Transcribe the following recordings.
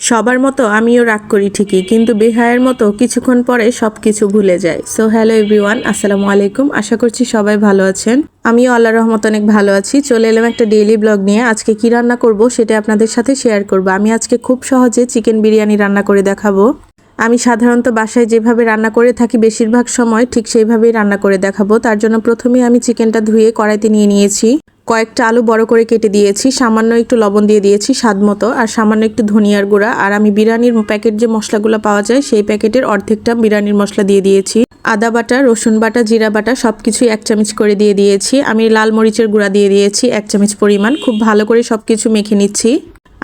সবার মতো আমিও রাগ করি ঠিকই, কিন্তু বেহায়ের মতো কিছুক্ষণ পরে সব কিছু ভুলে যায়। সো হ্যালো এভরিওয়ান আসসালামু আলাইকুম। আশা করছি সবাই ভালো আছেন। আমিও আল্লাহ রহমত অনেক ভালো আছি। চলে এলাম একটা ডেইলি ব্লগ নিয়ে। আজকে কি রান্না করব সেটা আপনাদের সাথে শেয়ার করব। আমি আজকে খুব সহজে চিকেন বিরিয়ানি রান্না করে দেখাবো। আমি সাধারণত বাসায় যেভাবে রান্না করে থাকি বেশিরভাগ সময় ঠিক সেইভাবেই রান্না করে দেখাবো। তার জন্য প্রথমে আমি চিকেনটা ধুয়ে কড়াইতে নিয়ে নিয়েছি। কয়েকটা আলু বড় করে কেটে দিয়েছি, সামান্য একটু লবণ দিয়ে দিয়েছি স্বাদ মতো, আর সামান্য একটু ধনিয়ার গুঁড়া। আর আমি বিরিয়ানির প্যাকেট যে মশলাগুলো পাওয়া যায় সেই প্যাকেটের অর্ধেকটা বিরিয়ানির মশলা দিয়ে দিয়েছি। আদা বাটা, রসুন বাটা, জিরা বাটা সব কিছুই এক চামচ করে দিয়ে দিয়েছি। আমি লাল মরিচের গুঁড়া দিয়ে দিয়েছি এক চামচ পরিমাণ। খুব ভালো করে সব কিছু মেখে নিচ্ছি।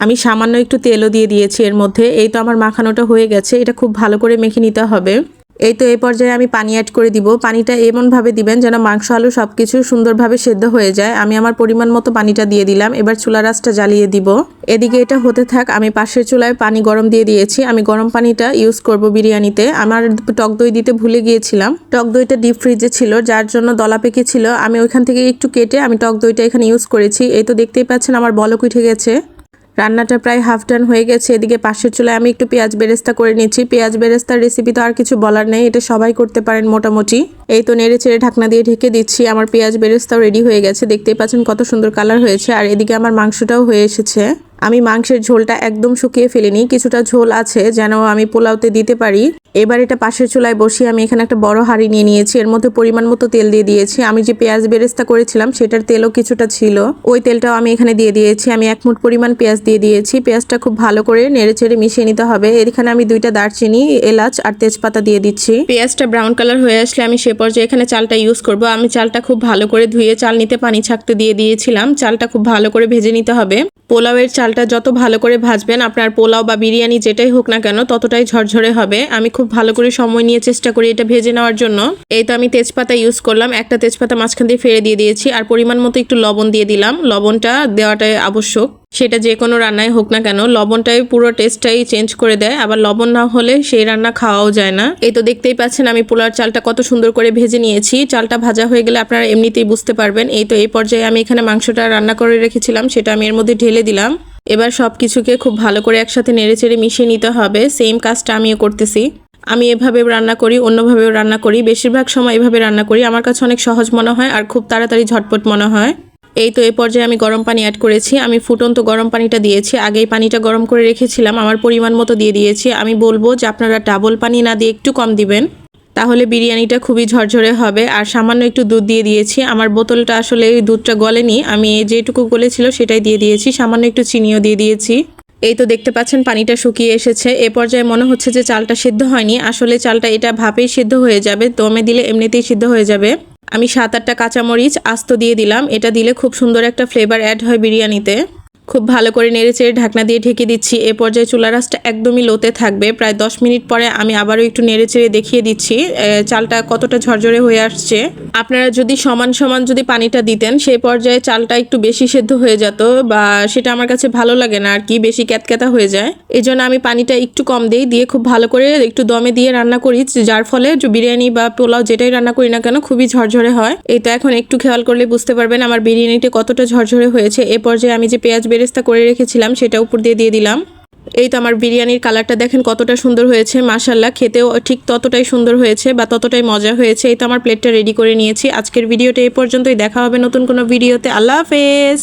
আমি সামান্য একটু তেলও দিয়ে দিয়েছি এর মধ্যে। এই তো আমার মাখানোটা হয়ে গেছে। এটা খুব ভালো করে মেখে নিতে হবে। এই তো এই পর্যায়ে আমি পানি অ্যাড করে দিব। পানিটা এমনভাবে দিবেন যেন মাংস, আলু সব কিছু সুন্দরভাবে সেদ্ধ হয়ে যায়। আমি আমার পরিমাণ মতো পানিটা দিয়ে দিলাম। এবার চুলা রাসটা জ্বালিয়ে দিব। এদিকে এটা হতে থাক, আমি পাশের চুলায় পানি গরম দিয়ে দিয়েছি। আমি গরম পানিটা ইউজ করব বিরিয়ানিতে। আমার টক দই দিতে ভুলে গিয়েছিলাম। টক দইটা ডিপ ফ্রিজে ছিল, যার জন্য দলা পেকে ছিল। আমি ওইখান থেকে একটু কেটে আমি টক দইটা এখানে ইউজ করেছি। এই তো দেখতেই পাচ্ছেন, আমার বলক উঠে গেছে। রান্নাটা প্রায় হাফ ডান হয়ে গেছে। এদিকে পাশের চুলায় আমি একটু পেঁয়াজ বেরেস্তা করে নিচ্ছি। পেঁয়াজ বেরেস্তার রেসিপি তো আর কিছু বলার নেই, এটা সবাই করতে পারেন মোটামুটি। এই তো নেড়ে ছেড়ে ঢাকনা দিয়ে ঢেকে দিচ্ছি। আমার পেঁয়াজ বেরেস্তাও রেডি হয়ে গেছে। দেখতেই পাচ্ছেন কত সুন্দর কালার হয়েছে। আর এদিকে আমার মাংসটাও হয়ে এসেছে। আমি মাংসের ঝোলটা একদম শুকিয়ে ফেলিনি, কিছুটা ঝোল আছে যেন আমি পোলাওতে দিতে পারি। এবার এটা পাশের চুলায় বসিয়ে আমি এখানে একটা বড় হাঁড়ি নিয়ে নিয়েছি, এর মধ্যে পরিমাণ মতো তেল দিয়ে দিয়েছি। আমি যে পেঁয়াজ বেরেস্তা করেছিলাম, সেটার তেলও কিছুটা ছিল। ওই তেলটাও আমি এখানে দিয়ে দিয়েছি। আমি এক মুঠ পরিমাণ পেঁয়াজ দিয়ে দিয়েছি। পেঁয়াজটা খুব ভালো করে নেড়ে চেড়ে মিশিয়ে নিতে হবে। এখানে আমি দুইটা দারচিনি, এলাচ আর তেজপাতা দিয়ে দিচ্ছি। পেঁয়াজটা ব্রাউন কালার হয়ে আসলে আমি সে পর্যায়ে এখানে চালটা ইউজ করব। আমি চালটা খুব ভালো করে ধুয়ে চাল নিতে পানি ছাকতে দিয়ে দিয়েছিলাম। চালটা খুব ভালো করে ভেজে নিতে হবে। পোলাওয়ের চালটা যত ভালো করে ভাজবেন, আপনার পোলাও বা বিরিয়ানি যেটাই হোক না কেন, ততটাই ঝরঝরে হবে। আমি খুব ভালো করে সময় নিয়ে চেষ্টা করি এটা ভেজে নেওয়ার জন্য। এই তো আমি তেজপাতা ইউজ করলাম, একটা তেজপাতা মাঝখান দিয়ে ফেলে দিয়ে দিয়েছি, আর পরিমাণ মতো একটু লবণ দিয়ে দিলাম। লবণটা দেওয়াটাই আবশ্যক। সেটা যে কোনো রান্নায় হোক না কেন, লবণটাই পুরো টেস্টটাই চেঞ্জ করে দেয়, আবার লবণ না হলে সেই রান্না খাওয়াও যায় না। এই তো দেখতেই পাচ্ছেন আমি পোলার চালটা কত সুন্দর করে ভেজে নিয়েছি। চালটা ভাজা হয়ে গেলে আপনারা এমনিতেই বুঝতে পারবেন। এই তো এই পর্যায়ে আমি এখানে মাংসটা রান্না করে রেখেছিলাম, সেটা আমি এর মধ্যে ঢেলে দিলাম। এবার সব কিছুকে খুব ভালো করে একসাথে নেড়ে চেড়ে মিশিয়ে নিতে হবে। সেম কাজটা আমিও করতেছি। আমি এভাবে রান্না করি, অন্যভাবেও রান্না করি। বেশিরভাগ সময় এভাবে রান্না করি। আমার কাছে অনেক সহজ মনে হয় আর খুব তাড়াতাড়ি ঝটপট মনে হয়। এই তো এই পর্যায়ে আমি গরম পানি অ্যাড করেছি। আমি ফুটন্ত গরম পানিটা দিয়েছি। আগেই পানিটা গরম করে রেখেছিলাম। আমার পরিমাণ মতো দিয়ে দিয়েছি। আমি বলব যে আপনারা ডাবল পানি না দিয়ে একটু কম দিবেন। তাহলে বিরিয়ানিটা খুবই ঝরঝরে হবে। আর সামান্য একটু দুধ দিয়ে দিয়েছি। আমার বোতলটা আসলে দুধটা গলেনি। আমি যেটুকু গলেছিল সেটাই দিয়ে দিয়েছি। সামান্য একটু চিনিও দিয়ে দিয়েছি। এই তো দেখতে পাচ্ছেন পানিটা শুকিয়ে এসেছে। এ পর্যায়ে মনে হচ্ছে যে চালটা সিদ্ধ হয়নি। আসলে চালটা এটা ভাপেই সিদ্ধ হয়ে যাবে। দমে দিলে এমনিতেই সিদ্ধ হয়ে যাবে। আমি সাত আটটা কাঁচামরিচ আস্ত দিয়ে দিলাম। এটা দিলে খুব সুন্দর একটা ফ্লেভার অ্যাড হয় বিরিয়ানিতে। খুব ভালো করে নেড়ে চেড়ে ঢাকনা দিয়ে ঢেকে দিচ্ছি। এ পর্যায়ে চুলা রাসটা একদমই লোতে থাকবে। প্রায় দশ মিনিট পরে আমি আবারও একটু নেড়ে চেড়ে দেখিয়ে দিচ্ছি চালটা কতটা ঝরঝরে হয়ে আসছে। আপনারা যদি সমান সমান যদি পানিটা দিতেন সেই পর্যায়ে চালটা একটু বেশি সেদ্ধ হয়ে যেত বা সেটা আমার কাছে ভালো লাগে না আর কি, বেশি ক্যাতক্যাতা হয়ে যায়। এই জন্য আমি পানিটা একটু কম দিই, দিয়ে খুব ভালো করে একটু দমে দিয়ে রান্না করি, যার ফলে বিরিয়ানি বা পোলাও যেটাই রান্না করি না কেন খুবই ঝরঝরে হয়। এটা এখন একটু খেয়াল করলে বুঝতে পারবেন আমার বিরিয়ানিটা কতটা ঝরঝরে হয়েছে। এ পর্যায়ে আমি যে পেঁয়াজ বেরেস্তা করে রেখেছিলাম, সেটা উপর দিয়ে দিয়ে দিলাম। এই তো আমার বিরিয়ানির কালারটা দেখেন কতটা সুন্দর হয়েছে মাশাল্লাহ খেতেও ঠিক ততটাই সুন্দর হয়েছে বা ততটাই মজা হয়েছে। এই তো আমার প্লেটটা রেডি করে নিয়েছি। আজকের ভিডিওটা এই পর্যন্তই। দেখা হবে নতুন কোনো ভিডিওতে। আল্লাহ হাফেজ।